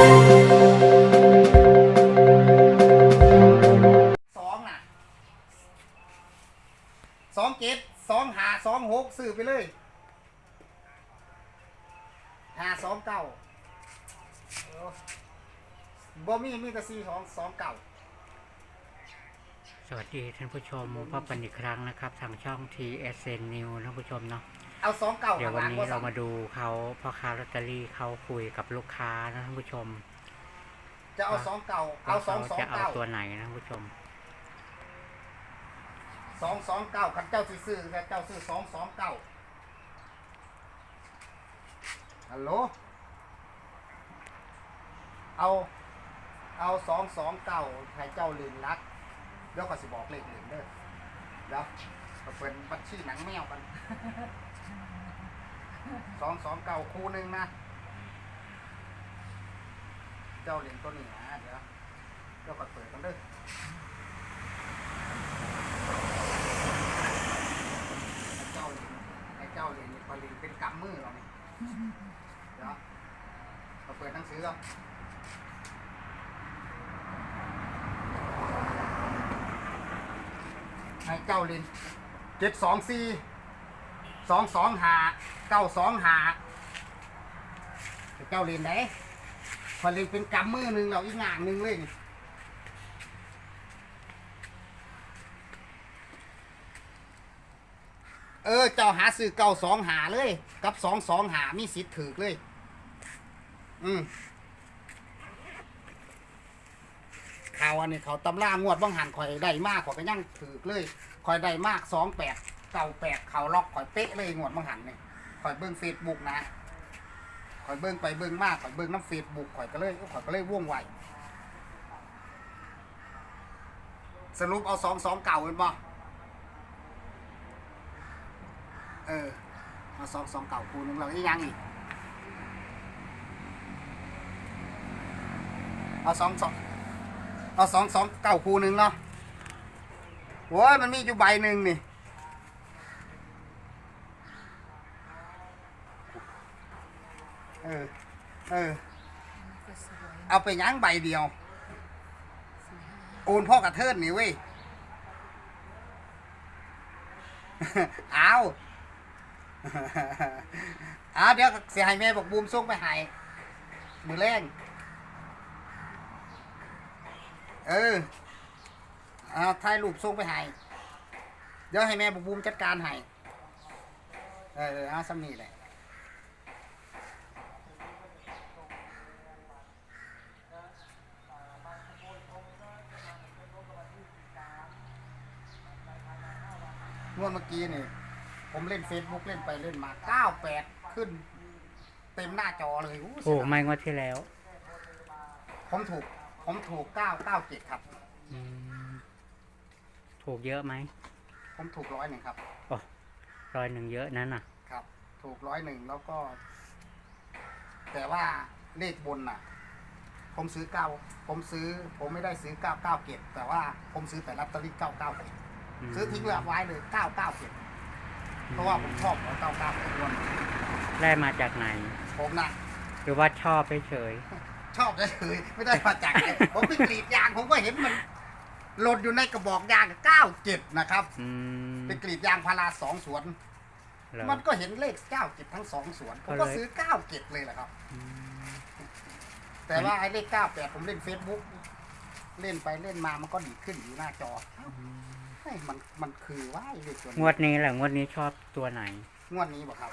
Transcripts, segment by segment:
สองน่ะสองเจ็ดสองหาสองหกซื้อไปเลยหาสองเก้าเออบ่มีมีแต่สี่สองสองเก้าสวัสดีท่านผู้ชมพบกันอีกครั้งนะครับ ทางช่อง TSN New ท่านผู้ชมเนาะ เอาสองเก้าเดี๋ยววันนี้ข้เรางหลังมาดูเขาพ่อค้าลอตเตอรี่เขาคุยกับลูกค้านะท่านผู้ชม จะเอาสองเก้าเอาว่าสองเขาสองจะเอาเก้าตัวไหนนะท่านผู้ชมสองสองเก้าขันเจ้าซื้อซื้อแต่เจ้าซื้อสองสองเก้าฮัลโหล เอา เอาสองสองเก้าให้เจ้าลืมนักเดี๋ยวก็สิบอกเลขลืมเด้อเดี๋ยวก็เป็นบัญชีหนังแมวกัน สองสองเก้าคู่หนึ่งนะ เจ้าเรียนตัวนี้นะเดี๋ยวเดี๋ยวก็เปิดกันเด้อไอ้เจ้าเหรียญไอ้เจ้าเหรียญนี่พอเหรียญเป็นกำมือเราเนี่ยเดี๋ยวเราเปิดหนังสือแล้วไอ้เจ้าเหรียญเจ็ดสองสี่ สองสองหาเก้าสองหาเจ้าเรียญไหนพอเรียญเป็นกำมือหนึ่งเราอีกงานหนึ่งเลยนี่เออ เจ้าหาซื้อเก่าสองหาเลย กับสองสองหามีสิทธิ์ถือเลย อืมข่าวอันนี้เขาตำรางวดบ้างหันข่อยได้มากข่อยก็ยังถือเลยข่อยได้มากสองแปด เก้าแปดเขาล็อกข่อยเป๊ะเลยงวดบ้างหันเนี่ยข่อยเบิ้งเฟซบุ๊กนะข่อยเบิ้งไปเบิ้งมากข่อยเบิ้งน้ำเฟซบุ๊กข่อยก็เลยข่อยก็เลยว่วงไวสรุปเอาสองสองเก่าเป็นบ่เออเอาสองสองเก่าคูหนึงเราอีกยังอีกเอาสองสองเอาสองสองเก่าคูหนึงเนาะโว้ยมันมีอยู่ใบหนึ่งนี่ เออ เออเอาไปยั้งใบเดียวโอนพ่อกระเทิดนี่เว้ย เอาเอาเดี๋ยวเสียให้แม่บอกบูมส่งไปให้มือแรงเออเอาถ่ายรูปส่งไปให้เดี๋ยวให้แม่บอกบูมจัดการให้เออเออเอาสำนีแหละ งวดเมื่อกี้นี่ ผมเล่น Facebook เล่นไปเล่นมา98ขึ้น เต็มหน้าจอเลยอู้โอ้ไม่งวดที่แล้วผมถูก ผมถูก997ครับ อืมถูกเยอะไหมผมถูกร้อยหนึ่งครับ ร้อยหนึ่งเยอะนั่นน่ะ ครับ ถูกร้อยหนึ่งแล้วก็ แต่ว่าเลขบนน่ะ ผมซื้อเก้าผมซื้อ ผมไม่ได้ซื้อ997เก็บแต่ว่าผมซื้อแต่ลอตเตอรี่997อืม ซื้อทิ้งไว้เลย997เพราะว่าผมชอบเอา99ไปรวนได้มาจากไหน ผมน่ะหรือว่าชอบเฉยชอบเฉยๆไม่ได้มาจากไหนผมไปกรีดยางผมก็เห็นมันหล่นอยู่ในกระบอกยาง97นะครับๆอืมไปกรีดยางพาราสองสวน เหรอมันก็เห็นเลข97ทั้งสองสวน ผมก็ก็เลยซื้อ97เลยแหละครับ อืมแต่ว่าไอ้เลข98ผมเล่น Facebook เล่นไปเล่นมามันก็ดีดขึ้นอยู่หน้าจอ เอ้าเฮ้ยมันมันคือว่าไอ้เลขตัวงนี้วดนี้แหละงวดนี้ชอบตัวไหน งวดนี้บอกครับ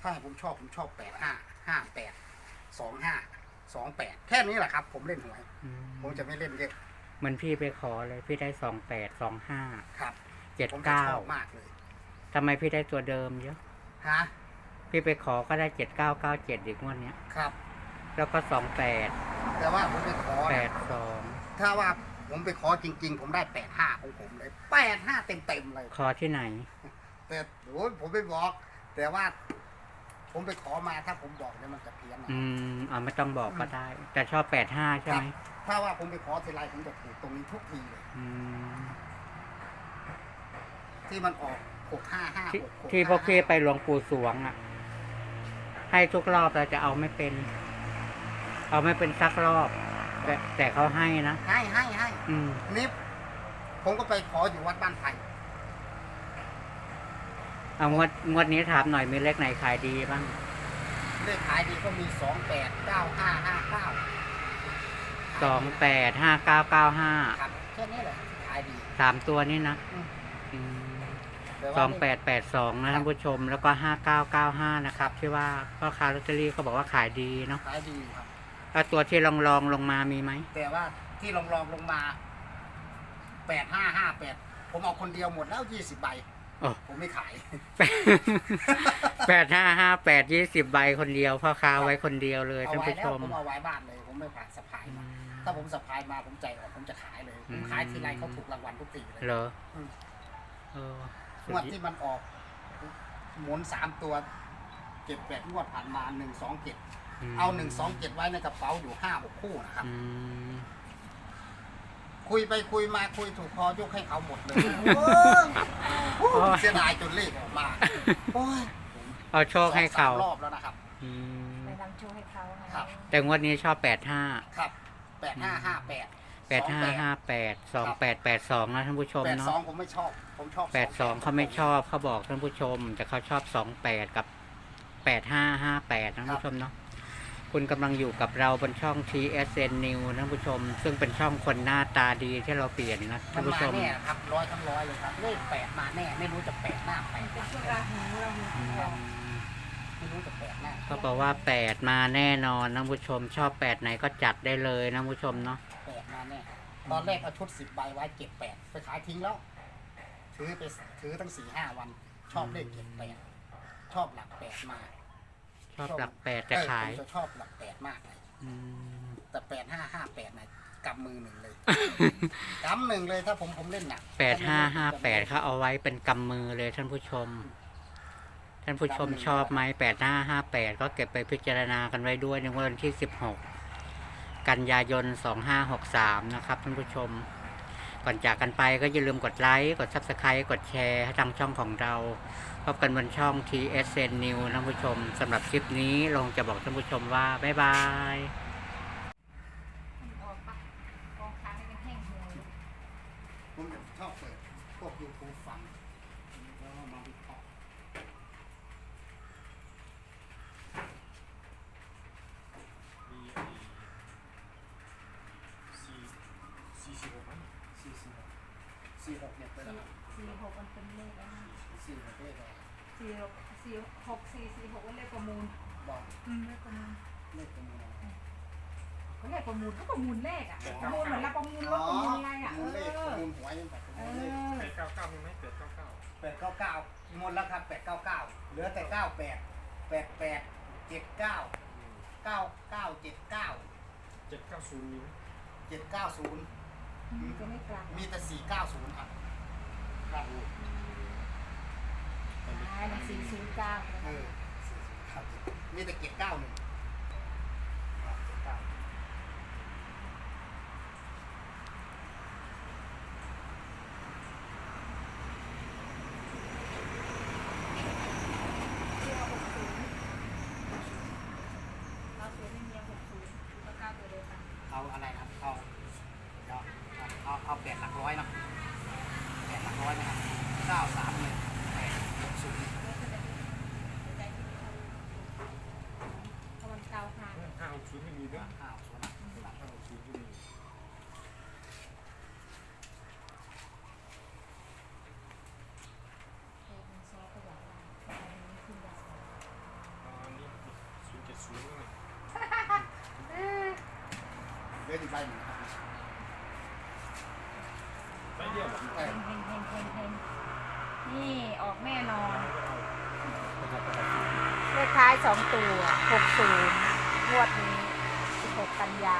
ถ้าให้ผมชอบผมชอบ85 58 25 28แค่นี้แหละครับ ผมเล่นหวย อืมผมจะไม่เล่นเยอะเหมือนพี่ไปขอเลยพี่ได้สองแปดสองห้าครับเจ็ดผมจะเก้าชอบมากเลยทำไมพี่ได้ตัวเดิมเยอะ ฮะพี่ไปขอก็ได้เจ็ดเก้าเก้าเจ็ดอีกงวดเนี้ย ครับ แล้วก็สองแปดแต่ว่าผมไปขอแปนะดสองถ้าว่า ผมไปขอจริง ๆ ผมได้แปดห้าของผมเลยแปดห้าเต็มๆเลย ขอที่ไหน แต่โอ้ยผมไม่บอก แต่ว่า ผมไปขอมาถ้าผมบอกเนี่ยมันจะเพี้ยนนะอืมอ่าไม่ต้องบอกก็ได้ แต่ชอบแปดห้าใช่ไหมถ้าว่าผมไปขอทีไรผมจะถูกตรงนี้ทุกทีเลยอืมที่มันออกหกห้าห้าที่หกหกที่พวกพี่ไปหลวงปู่สวงอะ ให้ทุกรอบเราจะเอาไม่เป็น เอาไม่เป็นสักรอบ แต่แต่เขาให้นะ ให้ให้ให้อืม นี่ผมก็ไปขออยู่วัดบ้านไผ่เอางวดงวดนี้ถามหน่อยมีเลขไหนขายดีบ้าง เลขขายดีก็มีสองแปดเก้าห้าห้าเก้าสองแปดห้าเก้าเก้าห้า ครับแค่นี้แหละที่ขายดี สามตัวนี่นะอืม อืมแต่ว่าสองแปดแปดสองนะท่านผู้ชม แล้วก็ห้าเก้าเก้าห้านะครับ ที่ว่าพ่อค้าลอตเตอรี่เขาบอกว่าขายดีเนาะ ขายดีครับ แล้วตัวที่ลองลองๆลงมามีไหมแต่ว่าที่ลองลองๆลงมาแปดห้าห้าแปดผมเอาคนเดียวหมดแล้วยี่สิบใบโอ้ผมไม่ขายแปดห้าห้าแปดยี่สิบใบคนเดียวพ่อค้าไว้คนเดียวเลยเอาท่านไว้ผู้แล้ชวมผมเอาไว้บ้านเลย ผมไม่ผ่านสะพายอืมามถ้าผมสะพายมาผมใจออกผมจะขายเลยผมขายทีไรเขาถูกรางวัลทุกทีเลยเหรออืมเออสุงดวดยอดที่มันออก หมุนสามตัวเก็บแปดงวดผ่านมาหนึ่งสองเก็บ ม เอาหนึ่งสองเก็บไว้ในกระเป๋าอยู่ห้าหกคู่นะครับ อืม คุยไปคุยมาคุยถูกคอยกให้เขาหมดเลยโอ้ยเสียดายจนเลขออกมาโอ้ยเอาโชคให้เขาสองสมรอบแล้วนะครับ อืมไปนำโชว์ให้เขาไงครับ แต่งวดนี้ชอบแปดห้า ครับแปดห้าห้าแปดแปดห้าห้าแปดสองแปดแปดสองนะท่านผู้ชมแปดเนาะสองผมไม่ชอบ ผมชอบแปดสองเขาไม่ชอบเขาบอกท่านผู้ชม แต่เขาชอบสองแปดกับแปดห้าห้าแปดท่านผู้ชมเนาะ คุณกำลังอยู่กับเราบนช่อง TSN New ท่านผู้ชม ซึ่งเป็นช่องคนหน้าตาดีที่เราเปลี่ยนนะมัท่านนผู้มาชม แน่ครับร้อยทั้งร้อยเลยครับเลขแปดมาแน่ไม่รู้จะแปดหน้าแปดหเป็นลังช่วงราหูราหูอืของเรามไม่รู้จะแปดหน้าเขาบอกว่าแปดมาแน่นอนท่านผู้ชม ชอบแปดไหนก็จัดได้เลยนะท่านผู้ชมเนาะแปดมาแน่ตอนแรกเอาชุดสิบใบไว้เก็บแปดไปขายทิ้งแล้ว ถือไปถือตั้งสี่ห้าวัน ชอบเลขเก็บแปดชอบหลักแปดมาช อบหลักแปดแต่ขาย เออผมจะชอบหลักแปดมากเลยอืม แต่แปดห้าห้าแปดนะกำมือหนึ่งเลยกำหนึ่งเลยถ้าผมผมเล่นหนักแปดห้าห้าแปดเขาเอาไว้เป็นกำมือเลยท่านผู้ชม ท่านผู้ชมชอบไหมแปดห้าห้าแปดก็เก็บไปพิจารณากันไว้ด้วยในวันที่สิบหกกันยายนสองห้าหกสามนะครับท่านผู้ชม ก่อนจากกันไปก็อย่าลืมกดไลค์ กด Subscribe กดแชร์ให้ทางช่องของเรา พบกันบนช่อง TSN New ท่านผู้ชมสำหรับคลิปนี้ลงจะบอกท่านผู้ชมว่า บ๊ายบาย ออกปะกองค้างให้มันแห้งหัวเลย ผมชอบเปิดพวกยูทูบฟังแล้วก็มาวิเคราะห์ มีไอ้สี่สี่สิบหกมั้ง สี่สี่หกสี่หกเนี่ยเป็นอะไร สี่หกมันเป็นเลขอะไรนะสี่หกเลขอะไรสี่หกสี่หกสี่สี่หกก็เลขประมูลบอกอืมเลขประมูลเลขเป็นอะไร ก็เลขประมูลก็ประมูลเลขอะประมูลเหมือนเราประมูลรถประมูลอะไรอะ มูลเลขเอปอระมูลหวยแบบประเอมูลเลขอ แปดเก้าเก้ามีไหมแปดเก้าเก้าแปดเก้าเก้าหมดแล้วครับแปดเก้าเก้าเหลือแต่เก้าแปดแปดแปดเจ็ดเก้าเก้าเก้าเจ็ดเก้าเจ็ดเก้าศูนย์มีไหมเจ็ดเก้าศูนย์มันจะไม่กลับมีแต่สี่เก้าศูนย์ครับ ครับใช่มันสี่ศูนย์เก้าเออครับมีแต่เจ็ดเก้าหนึ่งครับเจ็ดเก้า เชื่อหกศูนย์เราศูนย์ไม่มีหกศูนย์ก็เก้าตัวเดียวกัน เอาอะไรนะครับเอาเดี๋ยวเอาเอาแปดหลักร้อยเนาะแปดหลักร้อยนะครับเก้าสามหนึ่งแปดหกศูนย์ เพราะมันเก้าห้า ห้าหกศูนย์ไม่มีด้วย ห้าศูนย์หลัก ห้าหกศูนย์ก็มี เออมันซอก็อยากได้อันนี้ขึ้นยา อันนี้ศูนย์เจ็ดศูนย์นี่ เหลืออีก ใบหนึ่งครับใบเดียวเหรอเออเฮงเฮงเฮงเฮงนี่ออกแน่นอนเลขท้ายสองตัวหกศูนย์งวดนี้สิบหกกันยา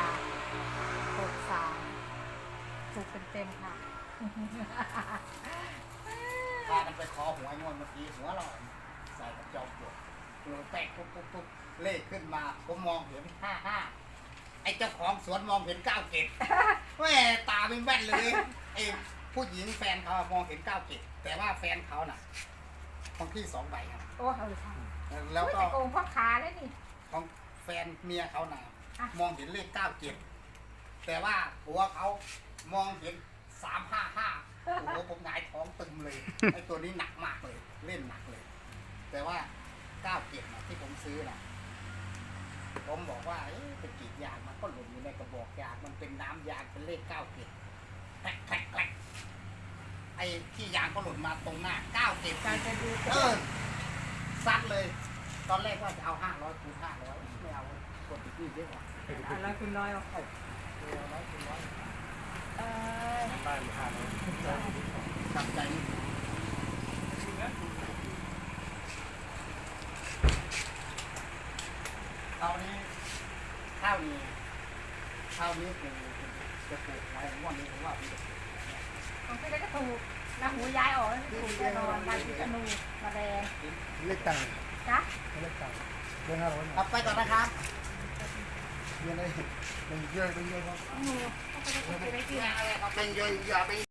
หกสามถูกเต็มค่ะพากันไปขอหวยงวดเมื่อกี้หัวเราใส่กับจอมปลวกหัวแตกปุ๊บปุ๊บปุ๊บเลขขึ้นมาผมมองเห็นห้าห้า ไอ้เจ้าของสวนมองเห็นเก้าเกตแม่ตาเป็นแว่นเลยไอ้ผู้หญิงแฟนเขามองเห็นเก้าเกตแต่ว่าแฟนเขาน่ะของที่สองใบครับ โอ้เออใช่แล้วก็แต่โกงพ่อค้าเลยนี่ ของแฟนเมียเขาน่ะอะ มองเห็นเลขเก้าเจ็ดแต่ว่าหัวเขามองเห็นสามห้าห้าโอ้โหผมหงายท้องตึงเลย ไอ้ตัวนี้หนักมากเลย เล่นหนักเลย แต่ว่าเก้าเจ็ดนะที่ผมซื้อนะ ผมบอกว่าเอ๊ะเป็นกรีดยางมันก็หล่นอยู่ในกระบอกยางมันเป็นน้ำยางเป็นเลขเก้าเจ็ดแกลกแกลกแกลกไอ้ที่ยางก็หล่นมาตรงหน้าเก้าเจ็ดการจะดูเออซัดเลย ตอนแรกว่าจะเอาห้าร้อยคูณห้าร้อยไม่เอากดติดนี่เยอะกว่าอะแล้วคุณน้อยเอาเอาเออร้อยคูณร้อยเออได้หรือห้าร้อย จับใจนี่เท่านี้เท่านี้ เท่านี้คือจะปลูกไว้งวันนี้ผมว่าผมจะปลูกของพี่ก็ถูกนะหูย้ายออกแล้วถูกแน่นอนมาที่กระนูมาแดงเล็กตังค์จ้ะเล็กตังค์เรื่องห้าร้อยเอาไปก่อนนะครับเรียนได้เป็นเยอะเป็นเยอะครับหนูก็ไปได้กินเป็นเยอะอย่าไป